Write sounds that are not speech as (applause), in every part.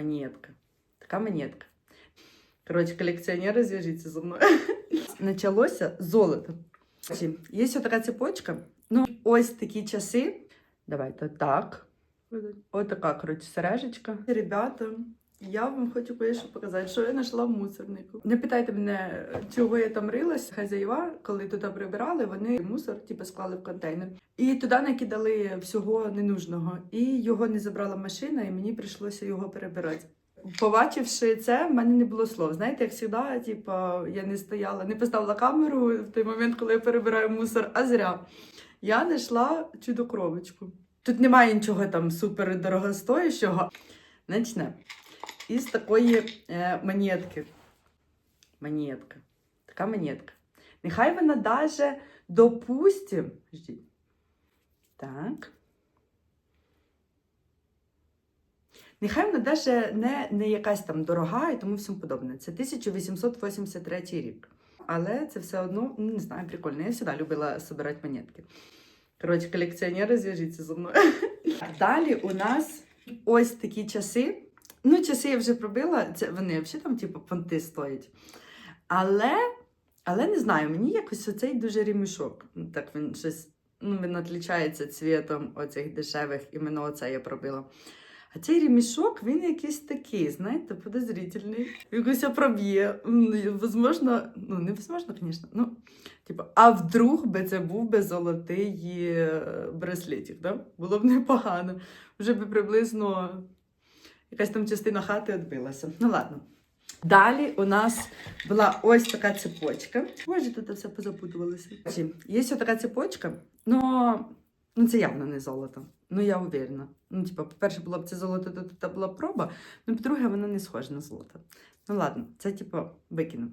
Монетка. Така монетка. Коротше, колекціонери, зв'яжіться зі мною. (laughs) Началося золото. Є ось така цепочка. Ну, ось такі часи. Давайте так. Ось така, коротше, сережечка. Ребята, я вам хочу кое-що показати, що я знайшла в мусорнику. Не питайте мене, чого я там рилась. Хазяїва, коли туди прибирали, вони мусор типу, склали в контейнер. І туди накидали всього ненужного. І його не забрала машина, і мені прийшлося його перебирати. Побачивши це, в мене не було слов. Знаєте, як завжди, типу, я не стояла, не поставила камеру в той момент, коли я перебираю мусор, а зря. Я знайшла чудо-кровочку. Тут немає нічого там супер дорогостоящого. Начнемо із такої е, монетки. Монетка. Така монетка. Нехай вона даже, допустим, ждіть. Так. Нехай вона даже не, не якась там дорога і тому всьому подобне. Це 1883 рік. Але це все одно, ну, не знаю, прикольно. Я завжди любила збирати монетки. Коротше, колекціонери, зв'яжіться зі мною. (laughs) Далі у нас ось такі часи. Ну, часи я вже пробила, це вони взагалі там, типу, понти стоять. Але, але не знаю, мені якось оцей дуже ремішок. Ну, Так він щось, ну, він відрізняється цвітом оцих дешевих, іменно оце я пробила. А цей ремішок, він якийсь такий, знаєте, подозрительний. Якось проб'є. Возможно, ну, не возможно, звісно. Ну, типу, а вдруг би це був би золотий е, браслетик, да? було б непогано. Вже би приблизно якась там частина хати відбилася. Ну ладно. Далі у нас була ось така цепочка. Боже, тут все позапутувалося. Є ось така цепочка, но ну, це явно не золото. Ну, я уверена. Ну, типа, по-перше, було б це золото, то тут була проба. Ну, по-друге, воно не схоже на золото. Ну ладно, це типа викину.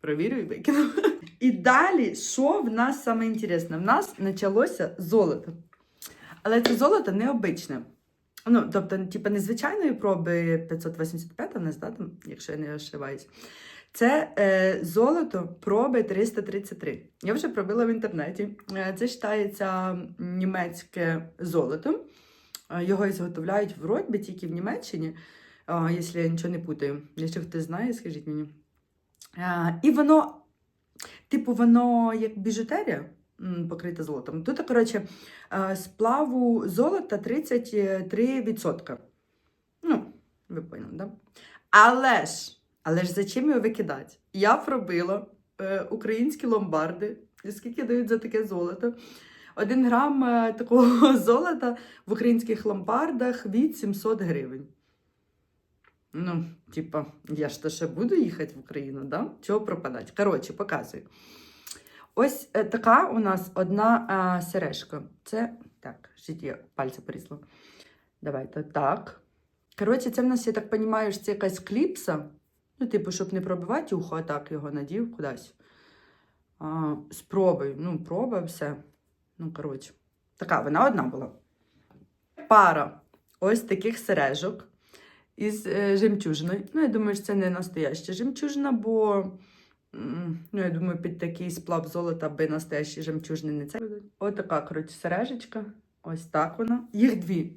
Провірю і викину. (laughs) І далі, що в нас саме? В нас почалося золото. Але це золото необичне. Ну, тобто, типу, незвичайної проби 585 у нас, да, там, якщо я не ошибаюсь. Це е, золото проби 333. Я вже пробила в інтернеті. Е, це вважається німецьке золото. Е, його ізготовляють в Ротбі, тільки в Німеччині, е, якщо я нічого не путаю. Якщо хтось знає, скажіть мені. Е, і воно, типу, воно як біжутерія м, покрите золотом. Тут, коротше, е, сплаву золота 33%. Ну, ви поняли, да? Але ж, але ж зачем його викидати? Я пробила е, українські ломбарди, скільки дають за таке золото. Один грам е, такого (laughs) золота в українських ломбардах від 700 гривень. Ну, типа, я ж то ще буду їхати в Україну, да? Чого пропадати? Коротше, показую. Ось е, така у нас одна е, сережка. Це так, життя я пальця порізала. Давайте так. Коротше, це в нас, я так розумію, це якась кліпса. Ну, типу, щоб не пробивати ухо, а так його надів кудись. А, спробуй. Ну, проба, все. Ну, коротше. Така, вона одна була. Пара ось таких сережок із е, жемчужиною. Ну, я думаю, що це не настояща жемчужина, бо. Ну, я думаю, під такий сплав золота би настоящі жемчужини не це. Ось така, коротше, сережечка. Ось так вона. Їх дві.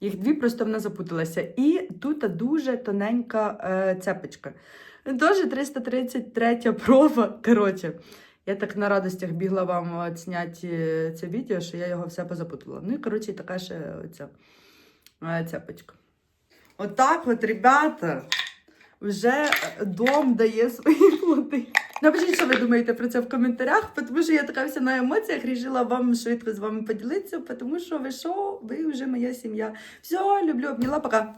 Їх дві просто вона запуталася. І тут дуже тоненька е, цепочка. Теж 333 проба. Коротше, я так на радостях бігла вам зняти е, це відео, що я його все позапутала. Ну і коротше, така ще оця е, цепочка. Отак от, ребята, вже дом дає свої (laughs) плоди. Напишіть, що ви думаєте про це в коментарях, тому що я така вся на емоціях рішила вам швидко з вами поділитися, тому що ви що, ви вже моя сім'я. Все, люблю, обняла, пока.